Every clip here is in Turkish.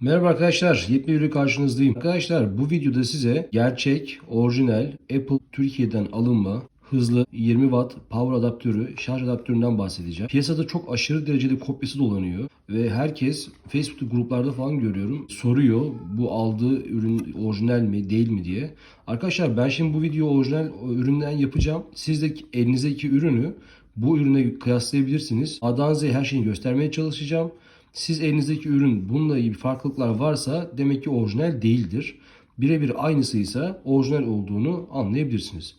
Merhaba arkadaşlar, yepyeni ürün karşınızdayım. Arkadaşlar bu videoda size gerçek, orijinal Apple Türkiye'den alınma hızlı 20 watt power adaptörü, şarj adaptöründen bahsedeceğim. Piyasada çok aşırı derecede kopyası dolanıyor ve herkes Facebook gruplarda falan görüyorum soruyor bu aldığı ürün orijinal mi değil mi diye. Arkadaşlar ben şimdi bu videoyu orijinal üründen yapacağım. Siz de elinizdeki ürünü bu ürüne kıyaslayabilirsiniz. A'dan Z'ye her şeyi göstermeye çalışacağım. Siz elinizdeki ürün bununla ilgili farklılıklar varsa demek ki orijinal değildir. Birebir aynısıysa orijinal olduğunu anlayabilirsiniz.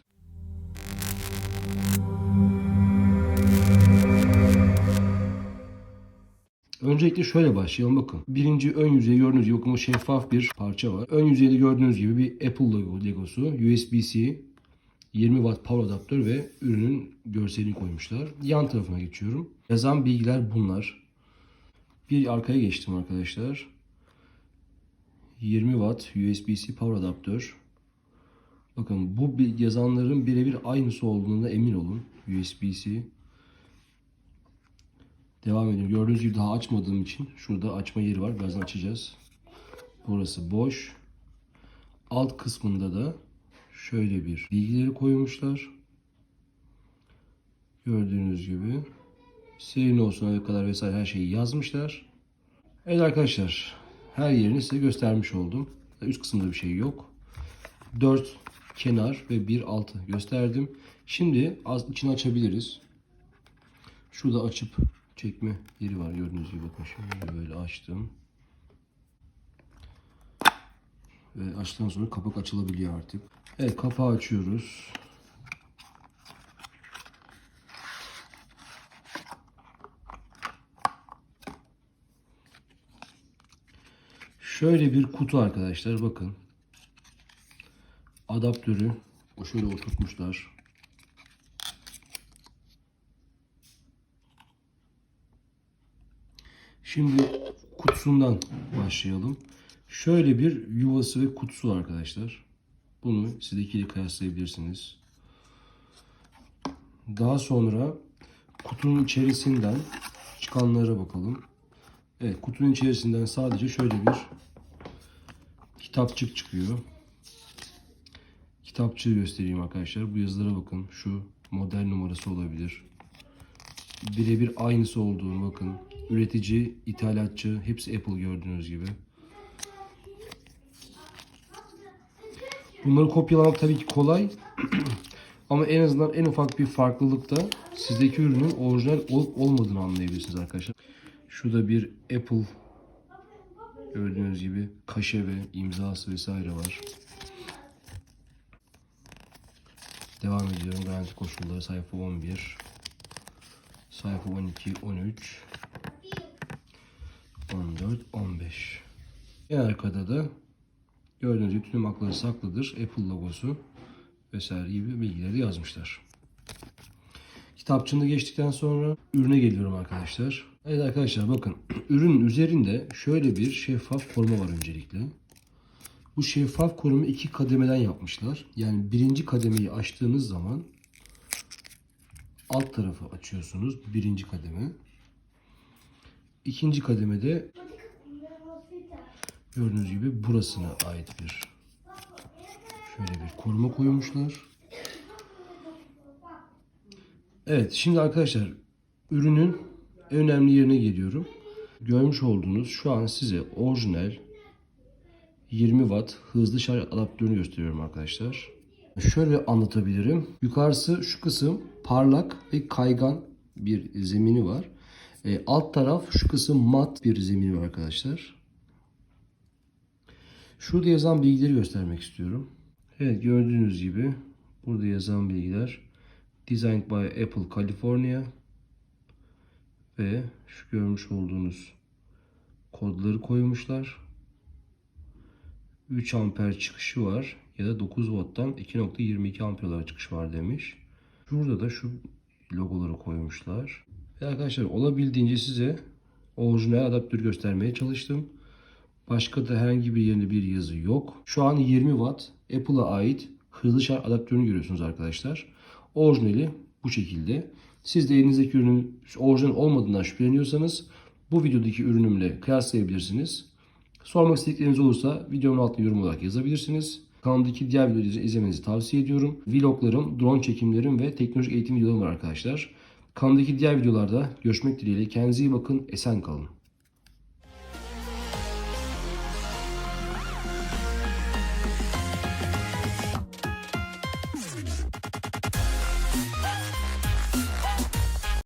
Öncelikle şöyle başlayalım bakın. Birinci ön yüzeyi gördüğünüz gibi bakın şeffaf bir parça var. Ön yüzeyde gördüğünüz gibi bir Apple logo, legosu, USB-C, 20 watt power adaptör ve ürünün görselini koymuşlar. Yan tarafına geçiyorum. Yazan bilgiler bunlar. Bir arkaya geçtim arkadaşlar. 20 watt USB-C power adaptör. Bakın bu yazanların birebir aynısı olduğuna emin olun. USB-C. Devam ediyorum. Gördüğünüz gibi daha açmadığım için şurada açma yeri var. Birazdan açacağız. Burası boş. Alt kısmında da şöyle bir bilgileri koymuşlar. Gördüğünüz gibi seri olsun ne kadar vesaire her şeyi yazmışlar. Evet arkadaşlar her yerini size göstermiş oldum. Üst kısımda bir şey yok. 4 kenar ve bir altı gösterdim. Şimdi az içini açabiliriz. Şurada açıp çekme yeri var gördüğünüz gibi bakın şimdi böyle açtım. Ve açtıktan sonra kapak açılabiliyor artık. Evet kapağı açıyoruz. Şöyle bir kutu arkadaşlar bakın. Adaptörü şöyle oturtmuşlar. Şimdi kutusundan başlayalım. Şöyle bir yuvası ve kutusu arkadaşlar. Bunu sizdekiyle kıyaslayabilirsiniz. Daha sonra kutunun içerisinden çıkanlara bakalım. Evet kutunun içerisinden sadece şöyle bir kitapçık çıkıyor. Kitapçığı göstereyim arkadaşlar. Bu yazılara bakın. Şu model numarası olabilir. Birebir aynısı olduğunu bakın. Üretici, ithalatçı hepsi Apple gördüğünüz gibi. Bunları kopyalamak tabii ki kolay. Ama en azından en ufak bir farklılıkta sizdeki ürünün orijinal olup olmadığını anlayabilirsiniz arkadaşlar. Şurada bir Apple gördüğünüz gibi kaşe ve imzası vesaire var. Devam ediyorum. Garanti koşulları sayfa 11. Sayfa 12, 13, 14, 15. En arkada da gördüğünüz gibi tüm hakları saklıdır. Apple logosu vesaire gibi bilgileri yazmışlar. Kitapçığını geçtikten sonra ürüne geliyorum arkadaşlar. Evet arkadaşlar bakın ürünün üzerinde şöyle bir şeffaf koruma var öncelikle. Bu şeffaf koruma iki kademeden yapmışlar. Yani birinci kademeyi açtığınız zaman alt tarafı açıyorsunuz. Birinci kademe. İkinci kademede gördüğünüz gibi burasına ait bir şöyle bir koruma koymuşlar. Evet şimdi arkadaşlar ürünün önemli yerine geliyorum. Görmüş olduğunuz şu an size orijinal 20 watt hızlı şarj adaptörünü gösteriyorum arkadaşlar. Şöyle anlatabilirim. Yukarısı şu kısım parlak ve kaygan bir zemini var. E, alt taraf şu kısım mat bir zemini var arkadaşlar. Şurada yazan bilgileri göstermek istiyorum. Evet gördüğünüz gibi burada yazan bilgiler Designed by Apple California ve şu görmüş olduğunuz kodları koymuşlar. 3 amper çıkışı var ya da 9 watt'tan 2.22 amperler çıkış var demiş. Şurada da şu logoları koymuşlar. Ve arkadaşlar olabildiğince size orijinal adaptörü göstermeye çalıştım. Başka da herhangi bir yerinde bir yazı yok. Şu an 20 watt Apple'a ait hızlı şarj adaptörünü görüyorsunuz arkadaşlar. Orijinali bu şekilde. Siz de elinizdeki ürünün orijinal olmadığından şüpheleniyorsanız bu videodaki ürünümle kıyaslayabilirsiniz. Sormak istedikleriniz olursa videonun altına yorum olarak yazabilirsiniz. Kanaldaki diğer videoları izlemenizi tavsiye ediyorum. Vloglarım, drone çekimlerim ve teknolojik eğitim videolarım var arkadaşlar. Kanaldaki diğer videolarda görüşmek dileğiyle. Kendinize iyi bakın. Esen kalın.